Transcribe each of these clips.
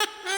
Ha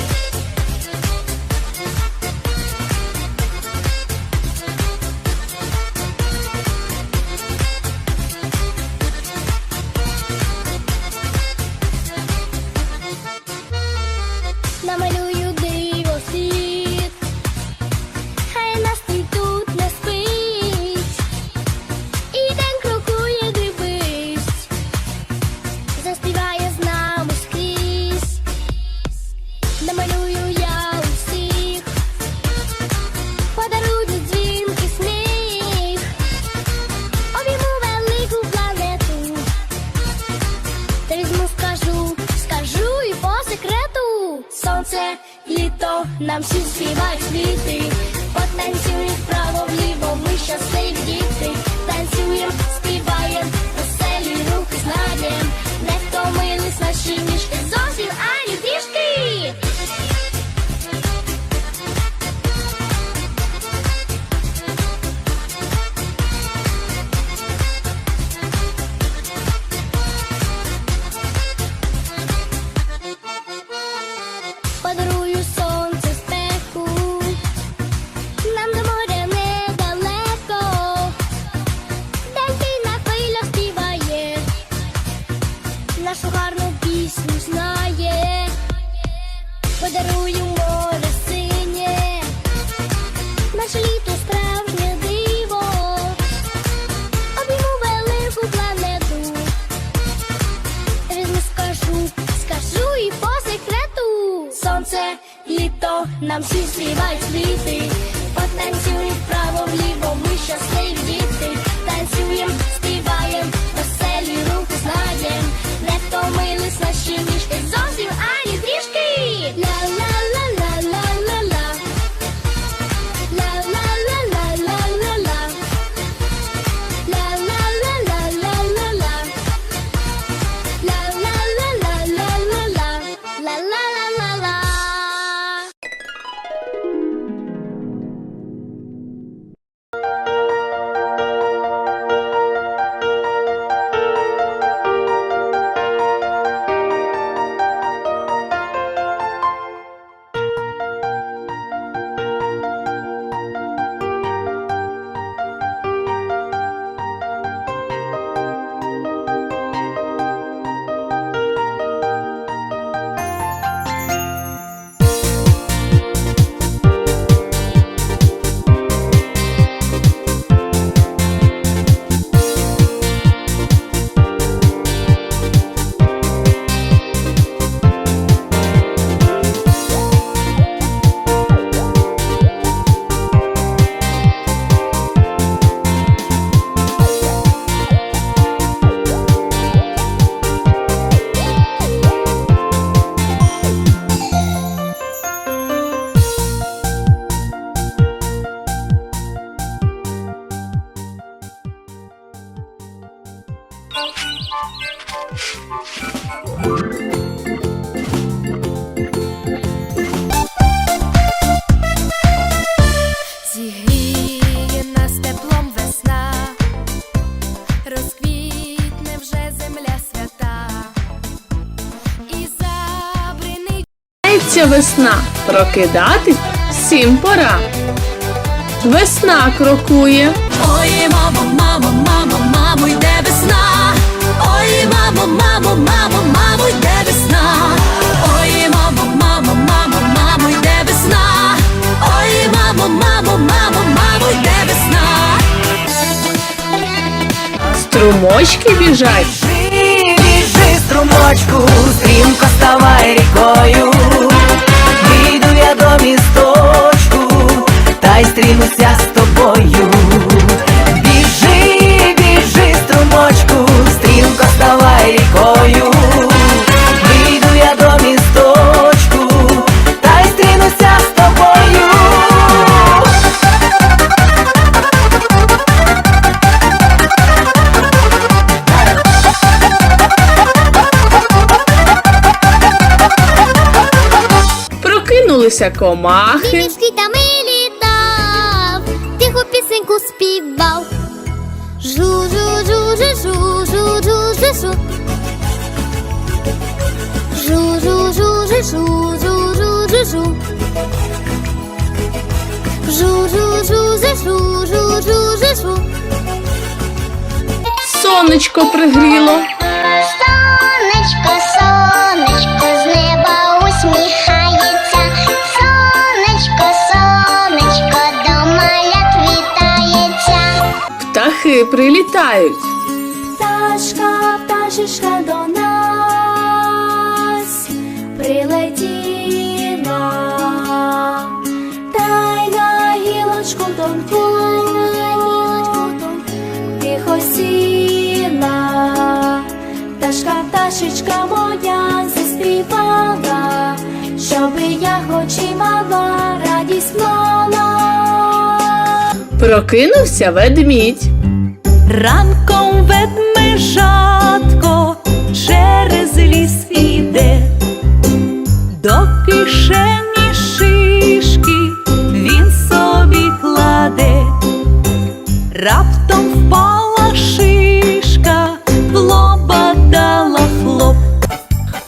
Літо, нам всі співають квіти. Потанцюємо вправо вліво, ми щасливі діти. Танцюєм, співаєм, веселі руки знаєм. Не втомились наші ніжки зовсім Починається весна, прокидатись всім пора. Весна крокує, Ой, мамо, мамо, мамо, мамо, йде весна. Ой, мамо, мамо, мамо, мамо, йде весна. Ой, мамо, мамо, мамо, мамо, йде весна. Ой, мамо, мамо, мамо, мамо, йде весна. струмочки біжать, Біжи, біжи, струмочку, стрімко ставай рікою. Я до та й стрінуся з тобою. Біжи, біжи, струмочку, стрімко ставай рікою. Вийду я до місточку, Гралися комахи, Він квітами літав, тиху пісеньку співав. Жу, жу, жу, жу, жу, жу, жу, жу, жу. Жу, жу, жу, жу, жу, жу, жу, жу, жу. Жу, жу, жу, жу, жу, жу, жу, жу, жу. сонечко пригріло, сонечко, прилітають. Пташка, пташечка до нас прилетіла, та й на гілочку тонку, тихо сіла. Пташка, пташечка моя заспівала, щоби я хоч і мала радість мала. Прокинувся ведмідь. Ранком ведмежатко через ліс іде, до кишені шишки він собі кладе, раптом впала шишка, в лоба дала хлоп.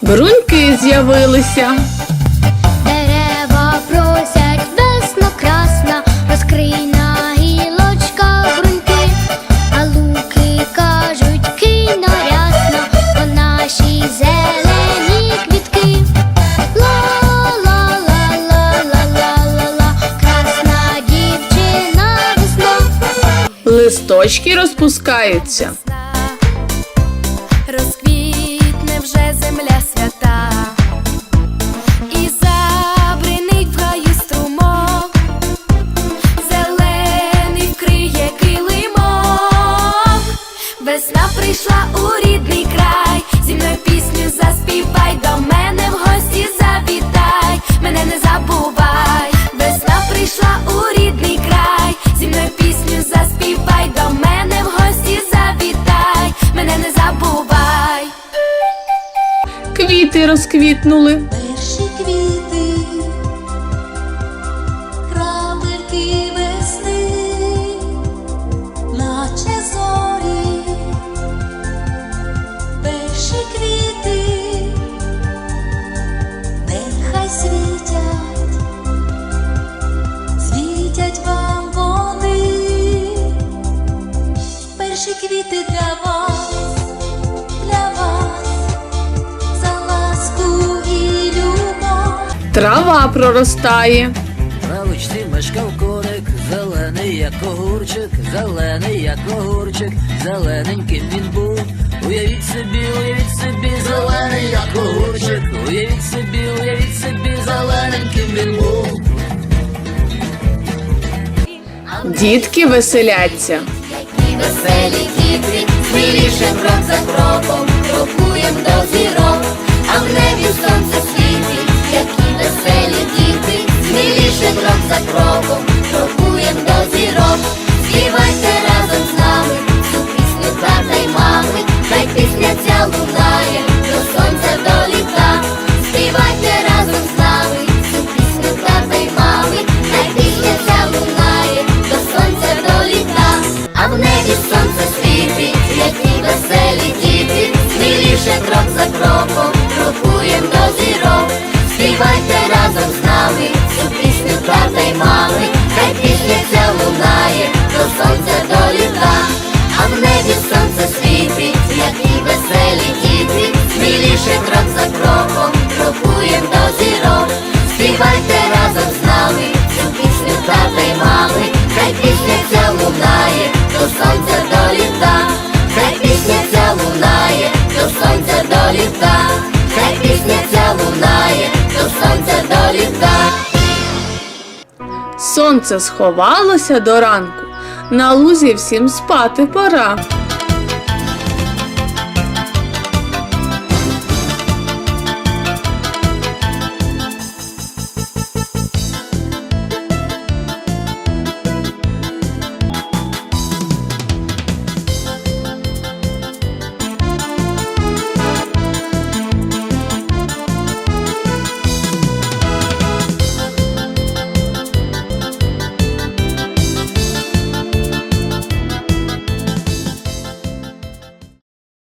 Бруньки з'явилися. Листочки розпускаються. Розквітнули. Трава проростає. На лучці мешкав коник, зелений, як огурчик, зелений, як огурчик, зелененьким він був. Уявіть собі, уявіть собі, зелений, як огурчик, уявіть собі, уявіть собі, зелененьким він був. Дітки веселяться. Які веселі діти, сміліше крок за кроком, крокуєм до зірок, а в небі сонце Santa Claus. Сонце сховалося до ранку. На лузі всім спати пора.